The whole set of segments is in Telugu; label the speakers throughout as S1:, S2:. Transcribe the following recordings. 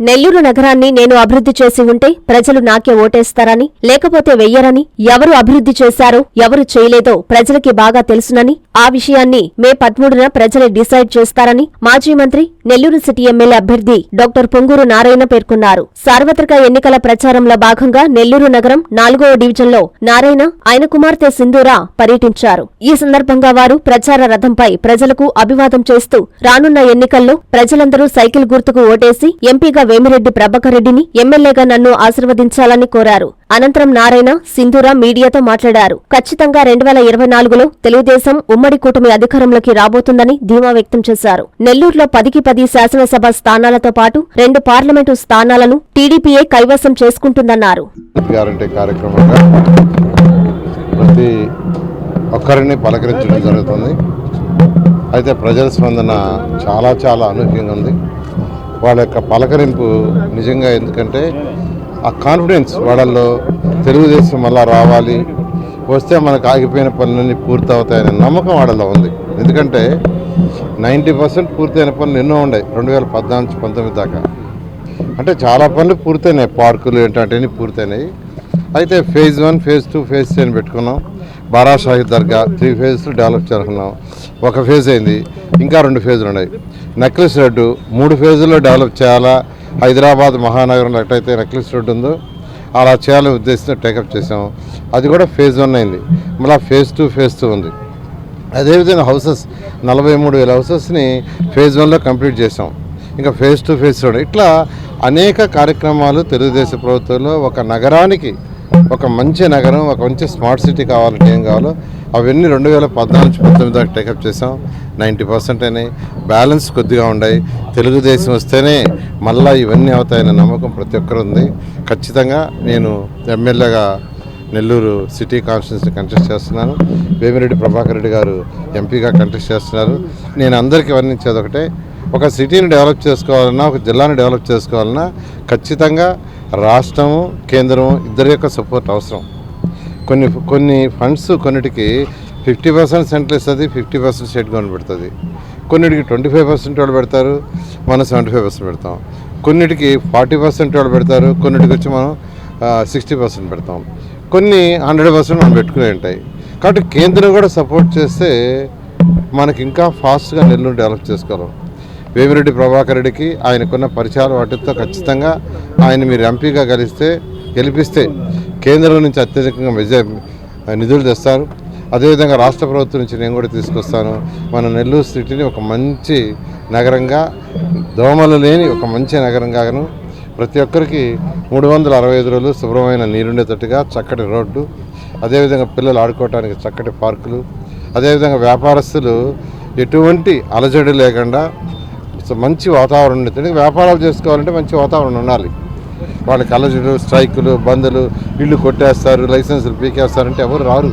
S1: నెల్లూరు నగరాన్ని నేను అభివృద్ధి చేసి ఉంటే ప్రజలు నాకే ఓటేస్తారని లేకపోతే వెయ్యరని ఎవరు అభివృద్ధి చేశారో ఎవరు చేయలేదో ప్రజలకి బాగా తెలుసునని ఆ విషయాన్ని మే పదమూడున ప్రజలే డిసైడ్ చేస్తారని మాజీ మంత్రి నెల్లూరు సిటీ ఎమ్మెల్యే అభ్యర్థి డాక్టర్ పొంగూరు నారాయణ పేర్కొన్నారు. సార్వత్రిక ఎన్నికల ప్రచారంలో భాగంగా నెల్లూరు నగరం నాలుగవ డివిజన్లో నారాయణ ఆయన కుమార్తె సింధూరా పర్యటించారు. ఈ సందర్భంగా వారు ప్రచార రథంపై ప్రజలకు అభివాదం చేస్తూ రానున్న ఎన్నికల్లో ప్రజలందరూ సైకిల్ గుర్తుకు ఓటేసి ఎంపీగా వేమిరెడ్డి ప్రభాకర్ రెడ్డిని ఎమ్మెల్యేగా నన్ను ఆశీర్వదించాలని కోరారు. అనంతరం నారాయణ సింధూరా మీడియాతో మాట్లాడారు. ఖచ్చితంగా రెండు వేల ఇరవై నాలుగులో తెలుగుదేశం ఉమ్మడి కూటమి అధికారంలోకి రాబోతుందని ధీమా వ్యక్తం చేశారు. నెల్లూరులో పదికి పది శాసనసభ స్థానాలతో పాటు రెండు పార్లమెంటు స్థానాలను టీడీపీఏ కైవసం చేసుకుంటుందన్నారు.
S2: ప్రతి ఒక్కరిని పలకరించడం జరుగుతుంది. అయితే ప్రజల స్పందన చాలా చాలా అనూహ్యంగా ఉంది. వాళ్ళ యొక్క పలకరింపు నిజంగా ఎందుకంటే ఆ కాన్ఫిడెన్స్ వాళ్ళల్లో తెలుగుదేశం మళ్ళా రావాలి వస్తే మనకు ఆగిపోయిన పనులన్నీ పూర్తవుతాయనే నమ్మకం వాళ్ళలో ఉంది. ఎందుకంటే నైంటీ పర్సెంట్ పూర్తయిన పనులు ఎన్నో ఉన్నాయి. రెండు వేల పద్నాలుగు పంతొమ్మిది దాకా. అంటే చాలా పనులు పూర్తయినాయి. పార్కులు ఏంటంటే పూర్తయినాయి. అయితే phase one phase two phase three అని పెట్టుకున్నాం. Bara Shahid Dargah three phase develop చేసుకున్నాం ఒక ఫేజ్ అయింది. ఇంకా రెండు ఫేజులు ఉన్నాయి. నెక్లెస్ రోడ్డు మూడు ఫేజుల్లో డెవలప్ చేయాలా? హైదరాబాద్ మహానగరంలో ఎట్టయితే నెక్లెస్ రోడ్డు ఉందో అలా చేయాలని ఉద్దేశంతో టేకప్ చేసాం అది కూడా ఫేజ్ వన్ అయింది. మళ్ళీ ఫేజ్ టూ ఫేజ్ టూ ఉంది. అదేవిధంగా హౌసెస్ నలభై మూడు వేల హౌసెస్ని ఫేజ్ వన్లో కంప్లీట్ చేసాం ఇంకా ఫేజ్ టూ ఫేజ్ టూ ఇట్లా అనేక కార్యక్రమాలు తెలుగుదేశం ప్రభుత్వంలో ఒక నగరానికి ఒక మంచి నగరం ఒక మంచి స్మార్ట్ సిటీ కావాలంటే ఏం కావాలో అవన్నీ రెండు వేల పద్నాలుగు నుంచి పంతొమ్మిది దాకా టేకప్ చేసాం నైంటీ పర్సెంట్ అయినాయి. బ్యాలెన్స్ కొద్దిగా ఉన్నాయి తెలుగుదేశం వస్తేనే మళ్ళీ ఇవన్నీ అవుతాయనే నమ్మకం ప్రతి ఒక్కరు ఉంది. ఖచ్చితంగా నేను ఎమ్మెల్యేగా నెల్లూరు సిటీ కాన్స్టిట్యూన్సీ కంటెస్ట్ చేస్తున్నాను. వేమిరెడ్డి ప్రభాకర్ రెడ్డి గారు ఎంపీగా కంటెస్ట్ చేస్తున్నారు. నేను అందరికీ వర్ణించేది ఒకటే. ఒక సిటీని డెవలప్ చేసుకోవాలన్నా ఒక జిల్లాని డెవలప్ చేసుకోవాలన్నా ఖచ్చితంగా రాష్ట్రము కేంద్రము ఇద్దరి యొక్క సపోర్ట్ అవసరం. కొన్ని కొన్ని ఫండ్స్ కొన్నిటికి ఫిఫ్టీ పర్సెంట్ సెంట్రల్ ఇస్తుంది ఫిఫ్టీ పర్సెంట్ స్టేట్ గవర్నమెంట్ పెడుతుంది. కొన్నిటికి ట్వంటీ ఫైవ్ పర్సెంట్ వాళ్ళు పెడతారు మనం సెవెంటీ ఫైవ్ పర్సెంట్ పెడతాం. కొన్నిటికి ఫార్టీ పర్సెంట్ వాళ్ళు పెడతారు కొన్నిటికి వచ్చి మనం సిక్స్టీ పర్సెంట్ పెడతాం. కొన్ని హండ్రెడ్ పర్సెంట్ మనం పెట్టుకునే ఉంటాయి. కాబట్టి కేంద్రం కూడా సపోర్ట్ చేస్తే మనకి ఇంకా ఫాస్ట్గా నెల్లూరు డెవలప్ చేసుకోగలం. వేమిరెడ్డి ప్రభాకర్ రెడ్డికి ఆయనకున్న పరిచయాలు వాటితో ఖచ్చితంగా ఆయన మీరు ఎంపీగా గెలిస్తే గెలిపిస్తే కేంద్రం నుంచి అత్యధికంగా మెజార్ నిధులు తెస్తారు. అదేవిధంగా రాష్ట్ర ప్రభుత్వం నుంచి నేను కూడా తీసుకొస్తాను. మన నెల్లూరు సిటీని ఒక మంచి నగరంగా దోమలు లేని ఒక మంచి నగరంగాను ప్రతి ఒక్కరికి మూడు వందల అరవై ఐదు రోజులు శుభ్రమైన నీరుండేటట్టుగా చక్కటి రోడ్డు అదేవిధంగా పిల్లలు ఆడుకోవడానికి చక్కటి పార్కులు అదేవిధంగా వ్యాపారస్తులు ఎటువంటి అలజడి లేకుండా మంచి వాతావరణం ఉండేది వ్యాపారాలు చేసుకోవాలంటే మంచి వాతావరణం ఉండాలి. వాళ్ళకి అలజడులు స్ట్రైకులు బందులు ఇల్లు కొట్టేస్తారు లైసెన్సులు పీకేస్తారంటే ఎవరు రారు.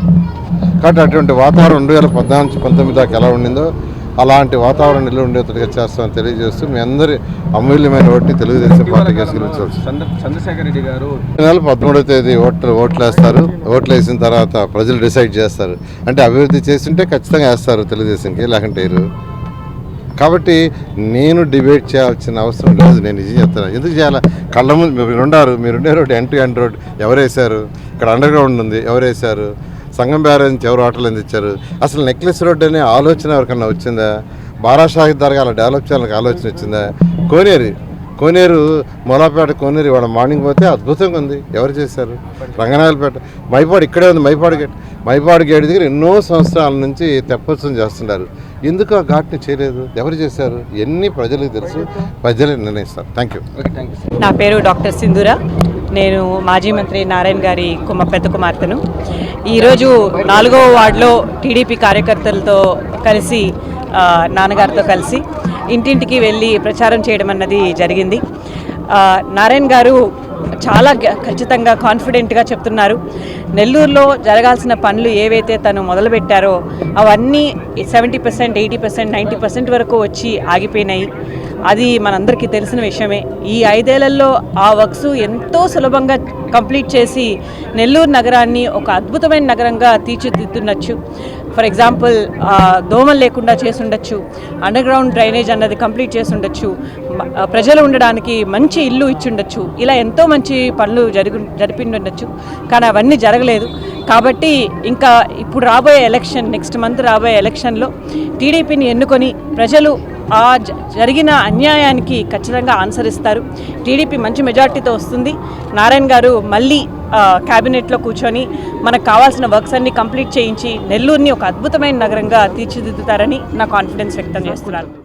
S2: కాబట్టి అటువంటి వాతావరణం రెండు వేల పద్నాలుగు నుంచి పంతొమ్మిది దాకా ఎలా ఉండిందో అలాంటి వాతావరణం ఇల్లు ఉండేటట్టుగా చేస్తామని తెలియజేస్తూ మీ అందరి అమూల్యమైన ఓటుని తెలుగుదేశం పార్టీకి
S3: చంద్రశేఖర్ రెడ్డి గారు
S2: నెల పదమూడవ తేదీ ఓట్లు ఓట్లు వేస్తారు ఓట్లు వేసిన తర్వాత ప్రజలు డిసైడ్ చేస్తారు. అంటే అభివృద్ధి చేస్తుంటే ఖచ్చితంగా వేస్తారు తెలుగుదేశంకి లేకుంటే కాబట్టి నేను డిబేట్ చేయాల్సిన అవసరం లేదు. నేను నిజం చెప్తాను ఎందుకు చేయాలి? కళ్ళ ముందు మీరు ఉండారు మీరు ఉండే road N two N road ఎవరేశారు ఇక్కడ అండర్ గ్రౌండ్ ఉంది ఎవరేశారు సంగం బ్యారేజ్ నుంచి ఎవరు ఆటోలు అందించారు అసలు నెక్లెస్ రోడ్ అనే ఆలోచన ఎవరికన్నా వచ్చిందా? బారా దర్గా అలా డెవలప్ చేయాలని ఆలోచన వచ్చిందా? కోనేరు. కోనేరు మొలాపేట కోనేరు ఇవాళ మార్నింగ్ పోతే అద్భుతంగా ఉంది. ఎవరు చేశారు? రంగనాయలపేట. మైపాడు ఇక్కడే ఉంది. మైపాడు గేట్. మైపాడు గేట్ దగ్గర ఎన్నో సంవత్సరాల నుంచి తెప్పోత్సవం చేస్తున్నారు ఎందుకు ఆ ఘాట్ని చేయలేదు? ఎవరు చేశారు? ఎన్ని ప్రజలకు తెలుసు? ప్రజలే నిర్ణయిస్తారు. Thank you
S3: okay thank you
S4: నా పేరు డాక్టర్ సింధూర. నేను మాజీ మంత్రి నారాయణ గారి కుమ పెద్ద కుమార్తెను. ఈరోజు నాలుగవ వార్డులో టీడీపీ కార్యకర్తలతో కలిసి నాన్నగారితో కలిసి ఇంటింటికి వెళ్ళి ప్రచారం చేయడం అన్నది జరిగింది. నారాయణ గారు చాలా ఖచ్చితంగా కాన్ఫిడెంట్గా చెప్తున్నారు. నెల్లూరులో జరగాల్సిన పనులు ఏవైతే తను మొదలుపెట్టారో అవన్నీ seventy percent eighty percent ninety percent వరకు వచ్చి ఆగిపోయినాయి. అది మనందరికీ తెలిసిన విషయమే. ఈ ఐదేళ్ళలో ఆ వర్క్స్ ఎంతో సులభంగా కంప్లీట్ చేసి నెల్లూరు నగరాన్ని ఒక అద్భుతమైన నగరంగా తీర్చిదిద్దునచ్చు. ఫర్ ఎగ్జాంపుల్ దోమలు లేకుండా చేసి ఉండొచ్చు అండర్ గ్రౌండ్ డ్రైనేజ్ అన్నది కంప్లీట్ చేసి ఉండొచ్చు ప్రజలు ఉండడానికి మంచి ఇల్లు ఇచ్చి ఉండొచ్చు ఇలా ఎంతో మంచి పనులు జరిగి జరిపిండి ఉండొచ్చు కానీ అవన్నీ జరగలేదు. కాబట్టి ఇంకా ఇప్పుడు రాబోయే ఎలక్షన్ నెక్స్ట్ మంత్ రాబోయే ఎలక్షన్లో టీడీపీని ఎన్నుకొని ప్రజలు ఆ జ- జరిగిన అన్యాయానికి ఖచ్చితంగా ఆన్సర్ ఇస్తారు. టీడీపీ మంచి మెజార్టీతో వస్తుంది. నారాయణ గారు మళ్ళీ క్యాబినెట్లో కూర్చొని మనకు కావాల్సిన వర్క్స్ అన్ని కంప్లీట్ చేయించి నెల్లూరుని ఒక అద్భుతమైన నగరంగా తీర్చిదిద్దుతారని నా కాన్ఫిడెన్స్ వ్యక్తం చేస్తున్నారు.